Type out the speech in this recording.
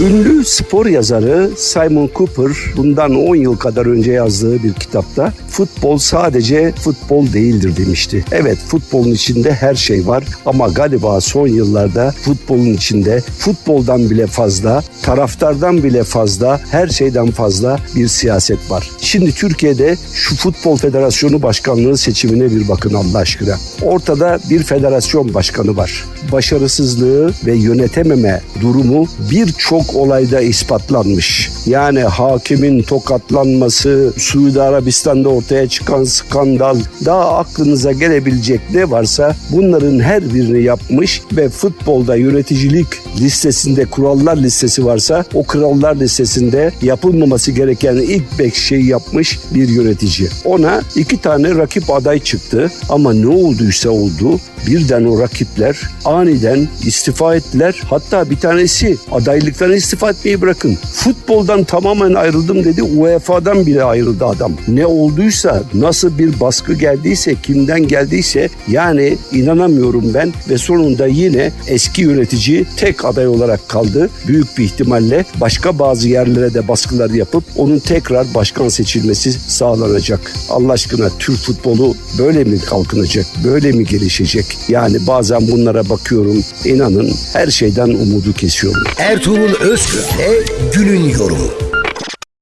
Ünlü spor yazarı Simon Cooper bundan 10 yıl kadar önce yazdığı bir kitapta futbol sadece futbol değildir demişti. Evet futbolun içinde her şey var ama galiba son yıllarda futbolun içinde futboldan bile fazla, taraftardan bile fazla, her şeyden fazla bir siyaset var. Şimdi Türkiye'de şu Futbol Federasyonu Başkanlığı seçimine bir bakın Allah aşkına. Ortada bir federasyon başkanı var. Başarısızlığı ve yönetememe durumu birçok olayda ispatlanmış. Yani hakimin tokatlanması, Suudi Arabistan'da ortaya çıkan skandal, daha aklınıza gelebilecek ne varsa bunların her birini yapmış ve futbolda yöneticilik listesinde kurallar listesi varsa o kurallar listesinde yapılmaması gereken ilk beş şeyi yapmış bir yönetici. Ona iki tane rakip aday çıktı ama ne olduysa oldu birden o rakipler aniden istifa ettiler. Hatta bir tanesi adaylıktan istifa etmeyi bırakın. Futboldan tamamen ayrıldım dedi. UEFA'dan bile ayrıldı adam. Ne olduysa, nasıl bir baskı geldiyse, kimden geldiyse yani inanamıyorum ben ve sonunda yine eski yönetici tek aday olarak kaldı. Büyük bir ihtimalle başka bazı yerlere de baskılar yapıp onun tekrar başkan seçilmesi sağlanacak. Allah aşkına Türk futbolu böyle mi kalkınacak? Böyle mi gelişecek? Yani bazen bunlara bakıyorum. inanın her şeyden umudu kesiyorum. Ertuğrul Özkök Gül'ün yorumu.